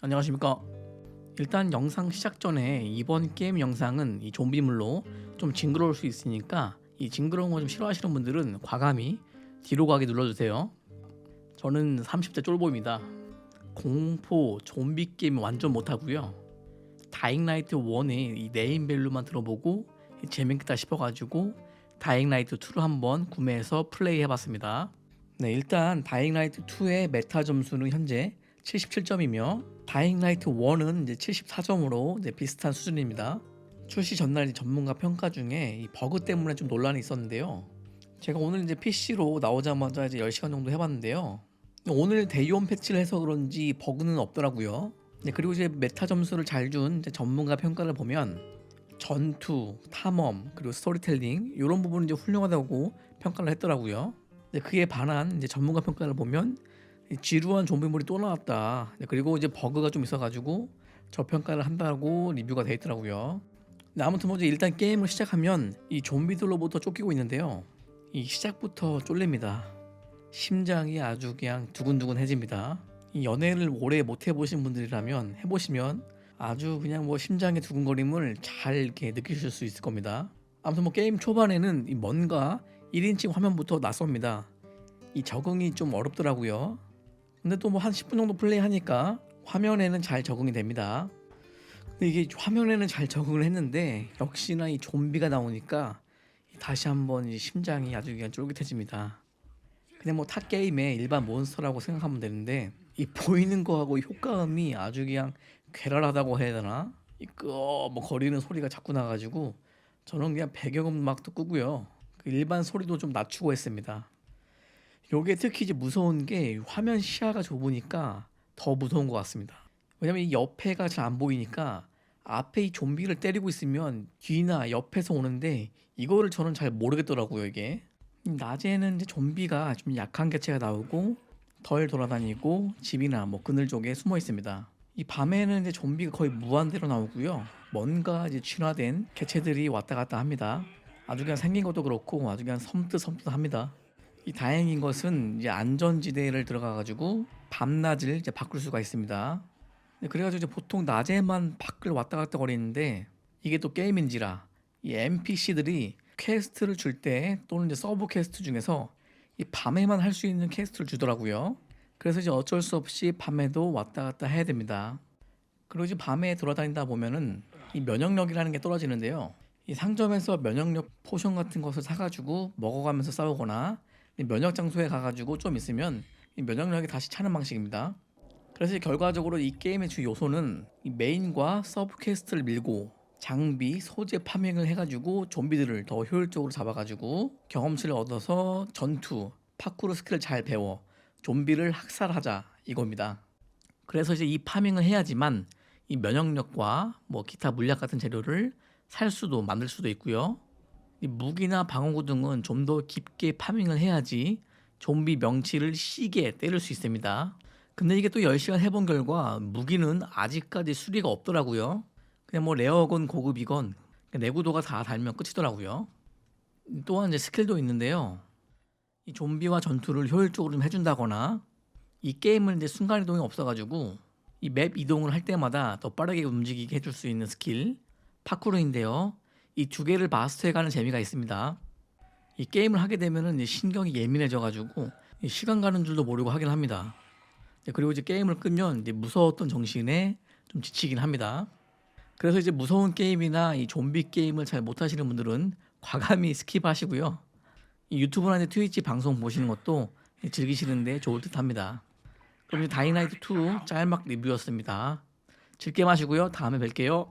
안녕하십니까. 일단 영상 시작 전에 이번 게임 영상은 이 좀비물로 좀 징그러울 수 있으니까 이 징그러운 거 좀 싫어하시는 분들은 과감히 뒤로 가기 눌러주세요. 저는 30대 쫄보입니다. 공포 좀비 게임 완전 못하고요. 다잉라이트 1의 이 네임밸류만 들어보고 재밌겠다 싶어가지고 다잉라이트 2를 한번 구매해서 플레이 해봤습니다. 네 일단 다잉라이트 2의 메타 점수는 현재 77점이며 다잉라이트 1은 이제 74점으로 이제 비슷한 수준입니다. 출시 전날 전문가 평가 중에 이 버그 때문에 좀 논란이 있었는데요. 제가 오늘 이제 PC로 나오자마자 이제 10시간 정도 해봤는데요. 오늘 대유원 패치를 해서 그런지 버그는 없더라고요. 네, 그리고 이제 메타 점수를 잘 준 전문가 평가를 보면 전투, 탐험, 그리고 스토리텔링 이런 부분은 이제 훌륭하다고 평가를 했더라고요. 네, 그에 반한 이제 전문가 평가를 보면 이 지루한 좀비물이 또 나왔다. 네, 그리고 이제 버그가 좀 있어가지고 저평가를 한다고 리뷰가 돼 있더라고요. 네, 아무튼 뭐지 일단 게임을 시작하면 이 좀비들로부터 쫓기고 있는데요. 이 시작부터 쫄립니다. 심장이 아주 그냥 두근두근해집니다. 이 연애를 오래 못 해보신 분들이라면 해보시면 아주 그냥 뭐 심장의 두근거림을 잘 이렇게 느끼실 수 있을 겁니다. 아무튼 뭐 게임 초반에는 이 뭔가 1인칭 화면부터 낯섭니다. 이 적응이 좀 어렵더라고요. 근데 또 뭐 한 10분 정도 플레이하니까 화면에는 잘 적응이 됩니다. 근데 이게 화면에는 잘 적응을 했는데 역시나 이 좀비가 나오니까 다시 한번 이 심장이 아주 그냥 쫄깃해집니다. 그냥 뭐 타 게임의 일반 몬스터라고 생각하면 되는데 이 보이는 거하고 이 효과음이 아주 그냥 괴랄하다고 해야 되나? 이끄뭐 거리는 소리가 자꾸 나가지고 저는 그냥 배경음악도 끄고요. 그 일반 소리도 좀 낮추고 했습니다. 요게 특히 이제 무서운 게 화면 시야가 좁으니까 더 무서운 것 같습니다. 왜냐면 이 옆에가 잘 안 보이니까 앞에 이 좀비를 때리고 있으면 뒤나 옆에서 오는데 이거를 저는 잘 모르겠더라고요 이게. 낮에는 이제 좀비가 좀 약한 개체가 나오고 덜 돌아다니고 집이나 뭐 그늘 쪽에 숨어 있습니다. 이 밤에는 이제 좀비가 거의 무한대로 나오고요. 뭔가 이제 진화된 개체들이 왔다 갔다 합니다. 아주 그냥 생긴 것도 그렇고 아주 그냥 섬뜩섬뜩합니다. 이 다행인 것은 이제 안전지대를 들어가 가지고 밤낮을 이제 바꿀 수가 있습니다. 네, 그래가지고 이제 보통 낮에만 밖을 왔다 갔다 거리는데 이게 또 게임인지라 이 NPC들이 퀘스트를 줄 때 또는 이제 서브 퀘스트 중에서 이 밤에만 할 수 있는 퀘스트를 주더라고요. 그래서 이제 어쩔 수 없이 밤에도 왔다 갔다 해야 됩니다. 이제 밤에 돌아다니다 보면은 이 면역력이라는 게 떨어지는데요. 이 상점에서 면역력 포션 같은 것을 사가지고 먹어가면서 싸우거나 이 면역 장소에 가가지고 좀 있으면 이 면역력이 다시 차는 방식입니다. 그래서 결과적으로 이 게임의 주 요소는 이 메인과 서브 퀘스트를 밀고 장비, 소재 파밍을 해가지고 좀비들을 더 효율적으로 잡아가지고 경험치를 얻어서 전투, 파쿠르 스킬을 잘 배워 좀비를 학살하자 이겁니다. 그래서 이제 이 파밍을 해야지만 이 면역력과 뭐 기타 물약 같은 재료를 살 수도 만들 수도 있고요. 이 무기나 방어구 등은 좀 더 깊게 파밍을 해야지 좀비 명치를 시게 때릴 수 있습니다. 근데 이게 또 10시간 해본 결과 무기는 아직까지 수리가 없더라고요. 그냥 뭐 레어건 고급이건 내구도가 다 달면 끝이더라고요. 또한 이제 스킬도 있는데요. 이 좀비와 전투를 효율적으로 좀 해준다거나 이 게임은 이제 순간 이동이 없어가지고 이 맵 이동을 할 때마다 더 빠르게 움직이게 해줄 수 있는 스킬 파쿠르인데요. 이 두 개를 마스터해가는 재미가 있습니다. 이 게임을 하게 되면은 신경이 예민해져가지고 이 시간 가는 줄도 모르고 하긴 합니다. 네, 그리고 이제 게임을 끄면 이제 무서웠던 정신에 좀 지치긴 합니다. 그래서 이제 무서운 게임이나 이 좀비 게임을 잘 못하시는 분들은 과감히 스킵하시고요. 이 유튜브나 이제 트위치 방송 보시는 것도 즐기시는데 좋을 듯합니다. 그럼 이제 다이나이트 2 짤막 리뷰였습니다. 즐게 마시고요. 다음에 뵐게요.